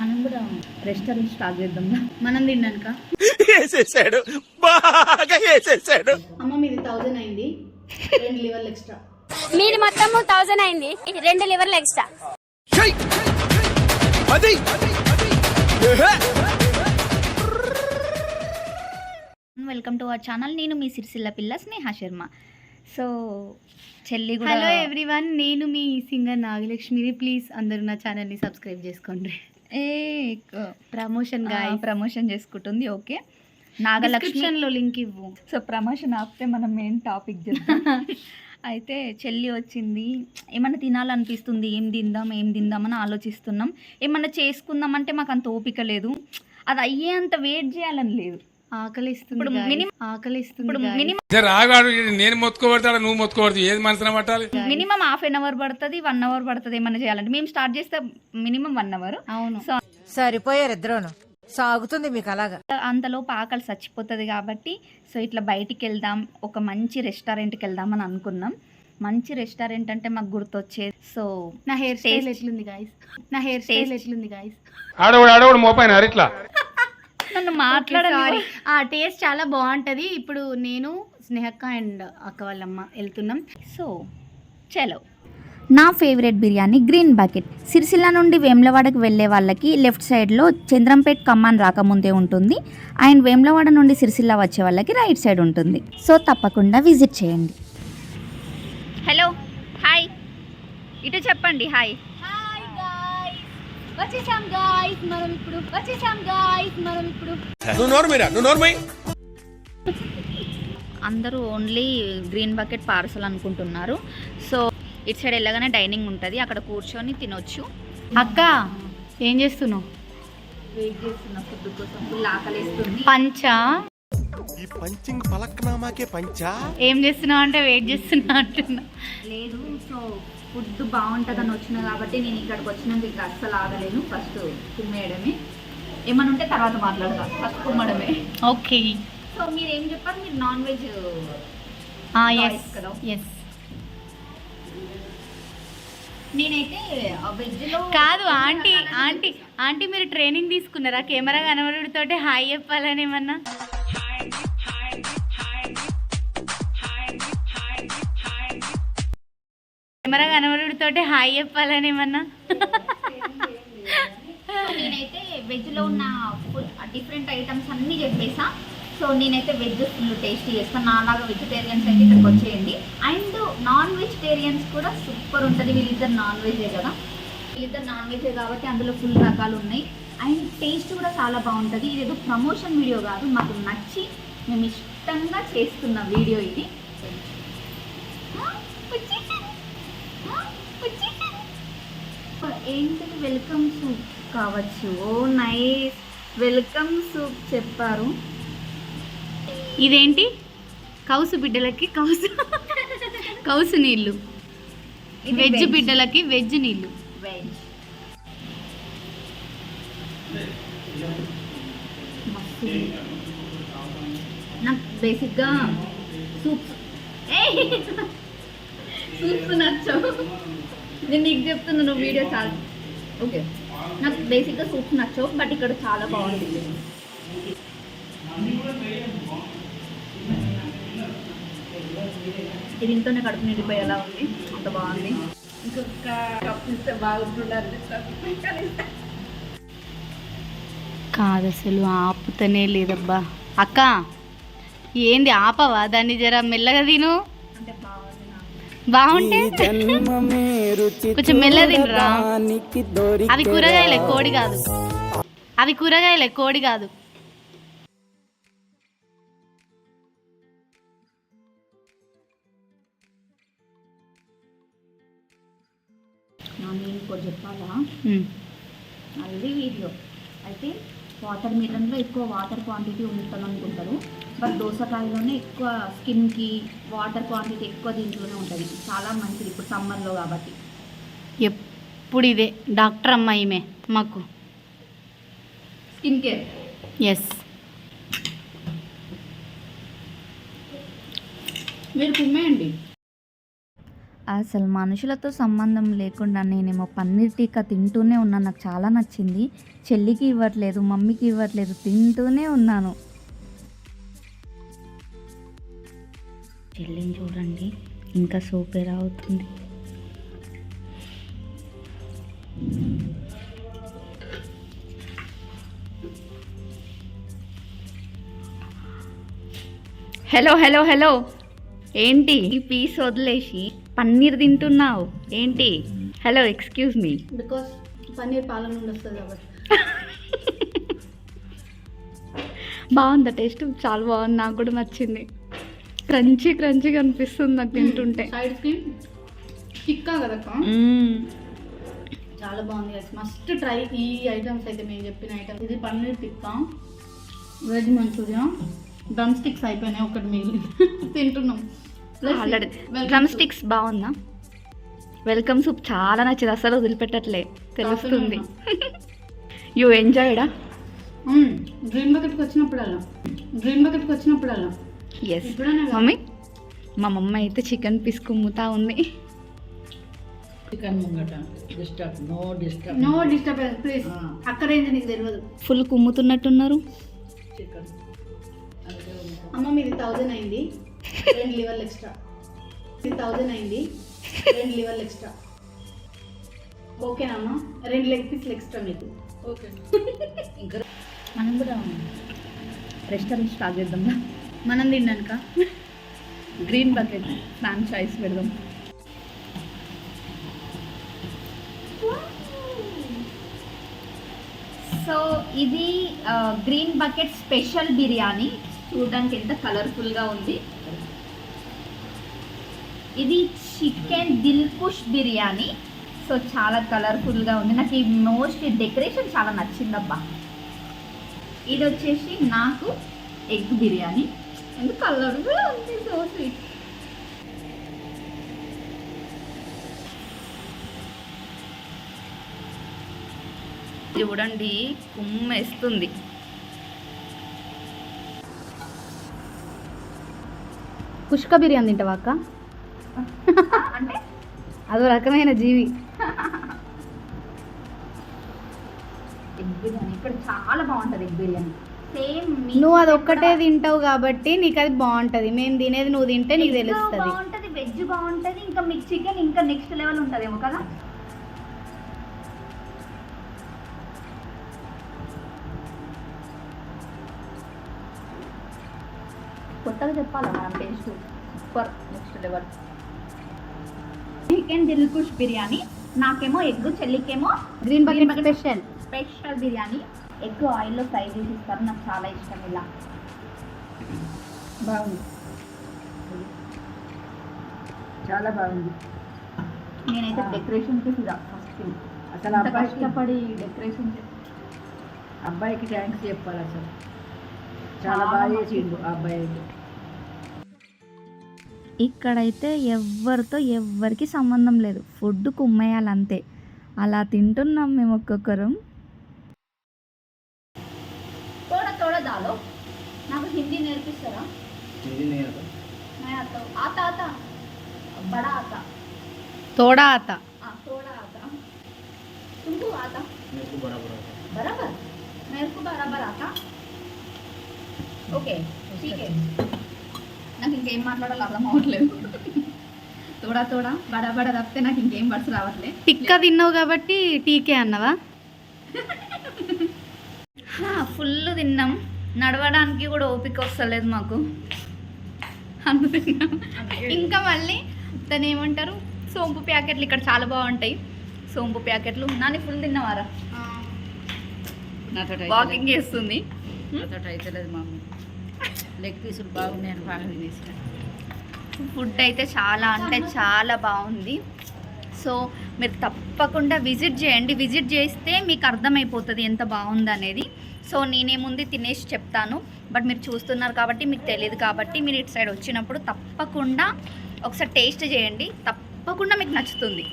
మనం కూడా restaurant start చేద్దాం. మనం తిన్నాక వేసేసాడు. బాగా వేసేసాడు. అమ్మ మీది థౌజండ్ అయింది. రెండు లివర్లు ఎక్స్ట్రా మీది మొత్తము థౌజండ్ అయింది. రెండు లివర్లు ఎక్స్ట్రా అది! వెల్కమ్ టు అవర్ ఛానల్ నేను మీ సిరిసిల్ల పిల్ల స్నేహ శర్మ. సో చెల్లి కూడా హలో ఎవ్రీవన్ నేను మీ సింగర్ నాగలక్ష్మిని. ప్లీజ్ అందరూ నా ఛానల్ని సబ్స్క్రైబ్ చేసుకోండి. ఏ ప్రమోషన్ ప్రమోషన్ చేసుకుంటుంది ఓకే. నాగలక్ష్మి డిస్క్రిప్షన్లో లింక్ ఇవ్వు. సో ప్రమోషన్ ఆపితే మనం మెయిన్ టాపిక్ అయితే చెల్లి వచ్చింది. ఏమన్నా తినాలనిపిస్తుంది? ఏం తిందాం? ఏం తిందాం అని ఆలోచిస్తున్నాం. ఏమన్నా చేసుకుందాం అంటే మాకు అంత ఓపిక లేదు. అది అయ్యేంత వెయిట్ చేయాలని లేదు. ఆకలిస్తుంది నేను మొత్తుకోబడతాడు నువ్వు మొత్తుకోబడతావు ఏది మనసున పట్టాలి? మినిమం హాఫ్ అన్ అవర్ పడుతుంది వన్ అవర్ పడుతుంది ఏమన్నా చేయాలంటే. మేము స్టార్ట్ చేస్తే మినిమం వన్ అవర్. అవును. సో సరిపోయారు ఇద్దరును. సాగుతుంది మీకు అలాగా. అంతలోపు ఆకలి చచ్చిపోతుంది కాబట్టి సో ఇట్లా బయటికి వెళ్దాం ఒక మంచి రెస్టారెంట్కి వెళ్దాం అని అనుకున్నాం. మంచి రెస్టారెంట్ అంటే మాకు గుర్తొచ్చేది. సో నా హెయిర్ స్టైల్. ఎట్లుంది గాయస్? నా హెయిర్ స్టైల్. ఎట్లుంది గాయస్? ఆడవాడు ఆడవాడు మోపాయిన ఇట్లా. నన్ను మాట్లాడాలి ఆ టేస్ట్ చాలా బాగుంటది. ఇప్పుడు నేను స్నేహక్క అండ్ అక్క వాళ్ళమ్మ వెళ్తున్నాం. సో చలో. నా favourite biryani green bucket Sircilla నుండి వేములవాడకు వెళ్ళే వాళ్ళకి లెఫ్ట్ సైడ్లో చంద్రంపేట్ కమ్మాన్ రాకముందే ఉంటుంది. అండ్ వేములవాడ నుండి సిరిసిల్ల వచ్చే వాళ్ళకి రైట్ సైడ్ ఉంటుంది. సో తప్పకుండా విజిట్ చేయండి. హలో హాయ్ ఇటు చెప్పండి. హాయ్ వచ్చేసాం గాయ్స్ మనం ఇప్పుడు వచ్చేసాం గాయ్స్ మనం ఇప్పుడు నువ్వు నోరు మీరా? నువ్వు నోరు మై అందరూ ఓన్లీ గ్రీన్ బకెట్ పార్సల్ అనుకుంటున్నారు. సో ఇటు సైడ్ వెళ్ళగానే డైనింగ్ ఉంటుంది అక్కడ కూర్చొని తినొచ్చు. అక్క ఏం చేస్తున్నావు? వెయిట్ చేస్తున్న ఫుడ్ కోసం ఫుల్ ఆకలిస్తుంది. పంచా? ఈ పంచింగ్ పలక్నామాకే పంచా? ఏం చేస్తున్నావు అంటే వెయిట్ చేస్తున్నా అంటున్నా. లేదు సో ఫుడ్ బాగుంటుందని వచ్చిన కాబట్టి నేను ఇక్కడికి వచ్చినాక ఇంకా అస్సలు ఆగలేను ఫస్ట్ కుమ్మేయడమే. ఏమన్నా ఉంటే తర్వాత మాట్లాడతా. ఫస్ట్ కుమ్మడమే. ఓకే. సో మీరు ఏం చెప్పారు? మీరు నాన్ వెజ్ కదా? ఎస్ నేనైతే వెజ్లో కాదు ఆంటీ ఆంటీ ఆంటీ మీరు ట్రైనింగ్ తీసుకున్నారా? కెమెరా కనబడుతోటే హాయ్ చెప్పాలని ఏమన్నా? కెమెరా కనబడుతోటి హాయ్ చెప్పాలని ఏమన్నా? నేనైతే వెజ్లో ఉన్న ఫుల్ డిఫరెంట్ ఐటమ్స్ అన్నీ చెప్పేసా. సో నేనైతే వెజ్ ఫుల్ టేస్ట్ చేస్తాను నాలాగా వెజిటేరియన్స్ అయితే ఇక్కడికి వచ్చేయండి. అండ్ నాన్ వెజిటేరియన్స్ కూడా సూపర్ ఉంటుంది. వీళ్ళిద్దరు నాన్ వెజే కదా. వీళ్ళిద్దరు నాన్ వెజే కాబట్టి అందులో ఫుల్ రకాలు ఉన్నాయి. అండ్ టేస్ట్ కూడా చాలా బాగుంటుంది. ఇది ఏదో ప్రమోషన్ వీడియో కాదు. మాకు నచ్చి మేము ఇష్టంగా చేస్తున్న వీడియో ఇది ఆ, వచ్చేసాను. ఆ, వచ్చేసాను. ఏంటిది వెల్కమ్ సూప్ కావచ్చు? ఓ నైస్. వెల్కమ్ సూప్ చెప్పారు. ఇదేంటి? కౌసు బిడ్డలకి కౌసు. కౌసు నీళ్ళు. వెజ్. బిడ్డలకి వెజ్ నీళ్ళు. వెజ్. నాకు బేసిక్గా సూప్స్ సూప్స్ నచ్చవు. నేను నీకు చెప్తున్నా నువ్వు వీడియో చాలా. ఓకే. నాకు బేసిక్గా సూప్స్ నచ్చవు బట్ ఇక్కడ చాలా బాగుంది ఇది ఇంతనే కడుపు నిండిపోయేలా ఉంది. అంత బాగుంది. ఇంకొక కప్పు ఇస్తే బాగుంటున్నారు కాదు అసలు ఆపుతనే లేదబ్బా. అక్క ఏంది ఆపవా? దాన్ని జర మెల్లగా తిను. బాగుంటే? కొంచెం మెల్లగా తినరా? అవి కూరగాయలే కోడి కాదు. అవి కూరగాయలే కోడి కాదు. నేను ఇంకోటి చెప్పాలా. అది వీడియో. అయితే వాటర్ మిలన్లో ఎక్కువ వాటర్ క్వాంటిటీ ఉంటుంది అనుకుంటారు బట్ దోసకాయలోనే ఎక్కువ స్కిన్కి వాటర్ క్వాంటిటీ ఎక్కువ దీంట్లోనే ఉంటుంది. చాలా మంచిది ఇప్పుడు సమ్మర్లో కాబట్టి. ఎప్పుడు ఇదే. డాక్టర్ అమ్మ ఈమె మాకు. Skin care. ఎస్. మీరు కుమ్మేయండి. అసలు మనుషులతో సంబంధం లేకుండా నేనేమో పన్నీర్ టీకా తింటూనే ఉన్నాను నాకు చాలా నచ్చింది. చెల్లికి ఇవ్వట్లేదు మమ్మీకి ఇవ్వట్లేదు తింటూనే ఉన్నాను. చెల్లిని చూడండి. ఇంకా సూపర్ అవుతుంది హలో హలో హలో. ఏంటి? ఈ పీస్ వదిలేసి పన్నీర్ తింటున్నావు. ఏంటి? Hello excuse me. Because paneer పాల నుండి వస్తుంది కాబట్టి. బాగుందా టేస్ట్? చాలా బాగుంది. నాకు కూడా నచ్చింది. క్రంచీ క్రంచీగా అనిపిస్తుంది నాకు తింటుంటే. సైడ్ స్క్రీన్ టిక్కా కదక్క మ్మ్. చాలా బాగుంది మస్ట్ ట్రై ఈ ఐటమ్స్ అయితే మేము చెప్పిన ఐటమ్ ఇది paneer tikka veg manchurian drumsticks అయిపోయినాయి ఒకటి మిగిలి తింటున్నాం. Already స్టిక్స్ బాగుందా? వెల్కమ్ సూప్ చాలా నచ్చింది అసలు వదిలిపెట్టట్లే. తెలుస్తుంది. యూ ఎంజాయ్డా. డ్రీమ్ బకెట్కి వచ్చినప్పుడల్లా. డ్రీమ్ బకెట్కి వచ్చినప్పుడల్లా. ఎస్. మమ్మీ మా మమ్మ అయితే చికెన్ పీస్ కుమ్ముతా ఉంది. చికెన్ ముంగట disturb no disturb. No disturbance please. అక్కడ ఏంటి నీకు తెలియదు ఫుల్ కుమ్ముతున్నట్టున్నారు. చికెన్. అమ్మ మీది థౌజండ్ అయింది. రెండు లివర్లు ఎక్స్ట్రా. ఇది థౌజండ్ అయింది. రెండు లివర్లు ఎక్స్ట్రా. రెండు లెగ్ పీస్లు ఎక్స్ట్రా మీకు. ఓకే. మనం కూడా రెస్టారెంట్ స్టార్ట్ చేద్దాం మనం తిన్నాక గ్రీన్ బకెట్ ఫ్రాంచైజ్ పెడదాం. సో ఇది గ్రీన్ బకెట్ స్పెషల్ బిర్యానీ చూడడానికి ఎంత కలర్ఫుల్గా ఉంది. ఇది చికెన్ దిల్కుష్ బిర్యానీ సో చాలా కలర్ఫుల్గా ఉంది. నాకు ఈ మోస్ట్ డెకరేషన్ చాలా నచ్చిందబ్బా. ఇది వచ్చేసి నాకు ఎగ్ బిర్యానీ ఎందుకు కలర్ఫుల్ ఉంది సో స్వీట్ చూడండి కుమ్మేస్తుంది. కుష్క బిర్యానీ తింటావా అక్క? అంటే? అదో రకమైన జీవి. ఎగ్ బిర్యానీ. ఇక్కడ చాలా బాగుంటుంది ఎగ్ బిర్యానీ. నువ్వు అది ఒక్కటే తింటావు కాబట్టి నీకు అది బాగుంటది మేము తినేది నువ్వు తింటే నీకు తెలుస్తుంది. బాగుంటది వెజ్ బాగుంటది ఇంకా మీకు చికెన్ ఇంకా నెక్స్ట్ లెవెల్ ఉంటదేమో కదా? కొత్తగా చెప్పాలా మనం taste super next level chicken Dilkhush biryani నాకేమో egg చెల్లికేమో green bucket special special biryani. Egg ఆయిల్లో ఫ్రై చేసి ఇస్తారు. నాకు చాలా ఇష్టం ఇలా. బాగుంది. చాలా బాగుంది. నేనైతే డెకరేషన్కి ఫిదా ఫస్ట్ అసలు అంత అబ్బాయికి కష్టపడి డెకరేషన్ అబ్బాయికి థ్యాంక్స్ చెప్పాలి అసలు. చాలా బాగా చేసిండు ఆ అబ్బాయి. అయితే ఇక్కడైతే ఎవరితో ఎవ్వరికి సంబంధం లేదు. ఫుడ్ కుమ్మేయాలంతే అలా తింటున్నాం మేము ఒక్కొక్కరం తోడ తోడ దాలో నాకు హిందీ నేర్పిస్తారా मैं आता हूँ आता आता बड़ा आता తోడా ఆత हाँ थोड़ा आता तुमको आता बराबर मेरे को बराबर आता ఓకే ठीक है నాకు ఇంకేం మాట్లాడాలో అర్థం అవ్వట్లేదు తోడా తోడా బడా బడా తప్పితే నాకు ఇంకేం వర్డ్స్ రావట్లేదు టిక్కా తిన్నావు కాబట్టి టీకే అన్నవా ఫుల్ తిన్నాం నడవడానికి కూడా ఓపిక వస్తలేదు మాకు. ఇంకా మళ్ళీ దాన్ని ఏమంటారు? సోంపు ప్యాకెట్లు ఇక్కడ చాలా బాగుంటాయి. సోంపు ప్యాకెట్లు. నాని ఫుల్ తిన్నవారా? వాకింగ్ చేస్తుంది. మమ్మీ లెగ్ పీసులు బాగున్నాయని బాగా తినేసిన ఫుడ్ అయితే చాలా అంటే చాలా బాగుంది. సో మీరు తప్పకుండా విజిట్ చేయండి. విజిట్ చేస్తే మీకు అర్థమైపోతుంది ఎంత బాగుంది అనేది సో నేనేముంది తినేసి చెప్తాను. బట్ మీరు చూస్తున్నారు కాబట్టి మీకు తెలియదు కాబట్టి మీరు ఇటు సైడ్ వచ్చినప్పుడు తప్పకుండా ఒకసారి టేస్ట్ చేయండి. తప్పకుండా మీకు నచ్చుతుంది.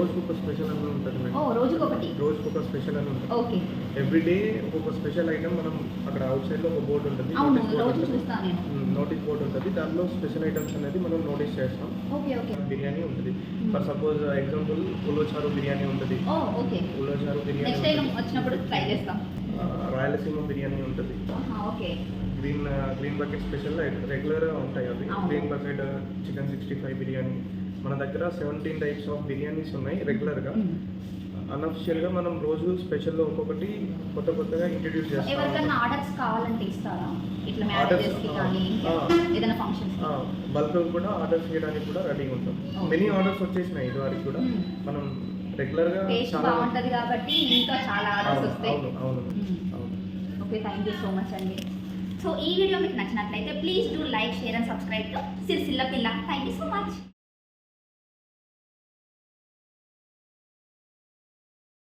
రోజుకు ఒక స్పెషల్ అని ఉంటుంది ఓ మేడం. రోజుకి ఒకటి రోజుకు ఒక స్పెషల్ అని ఉంటుంది. ఓకే. ఎవ్రీ డే ఒక్కొక్క స్పెషల్ ఐటమ్ మనం అక్కడ అవుట్ సైడ్లో ఒక బోర్డు ఉంటుంది అవును నోటీస్ బోర్డు రోజు ఉంటుంది. చూస్తాను నేను. నోటీస్ బోర్డు ఉంటుంది. దానిలో స్పెషల్ ఐటమ్స్ అనేది మనం నోటీస్ చేస్తాం. Okay okay. బిర్యానీ ఉంటుంది. For suppose example Ulavacharu biryani ఉంటుంది. ఓ okay. Ulavacharu biryani next time ఉంటుంది. వచ్చినప్పుడు ట్రై చేస్తాం. ఆ, రాయలసీమ బిర్యానీ ఉంటుంది. Okay. Green green bucket special రెగ్యులర్గా ఉంటాయి అవి. Green bucket chicken sixty five biryani. మన దగ్గర సెవెంటీన్ టైప్స్ ఆఫ్ బిర్యానీస్ ఉన్నాయి రెగ్యులర్గా అన్అఫిషియల్గా మనం రోజు స్పెషల్లో ఒక్కొక్కటి కొత్త కొత్తగా ఇంట్రడ్యూస్ చేస్తాం. ఆర్డర్స్ కావాలంటే ఇస్తారా? బల్క్ కూడా ఆర్డర్స్ చేయడానికి కూడా రెడీగా ఉంటాం. మెనీ ఆర్డర్స్ వచ్చేసినాయి ఇదివరకు కూడా. Hmm. మనం రెగ్యులర్గా చాలా బాగుంటది కాబట్టి ఇంకా చాలా ఆర్డర్స్ వస్తాయి. అవును. అవును. Okay thank you so much అండి. సో ఈ వీడియో మీకు నచ్చినట్లయితే please do like share and subscribe to Sircilla Pilla thank you so much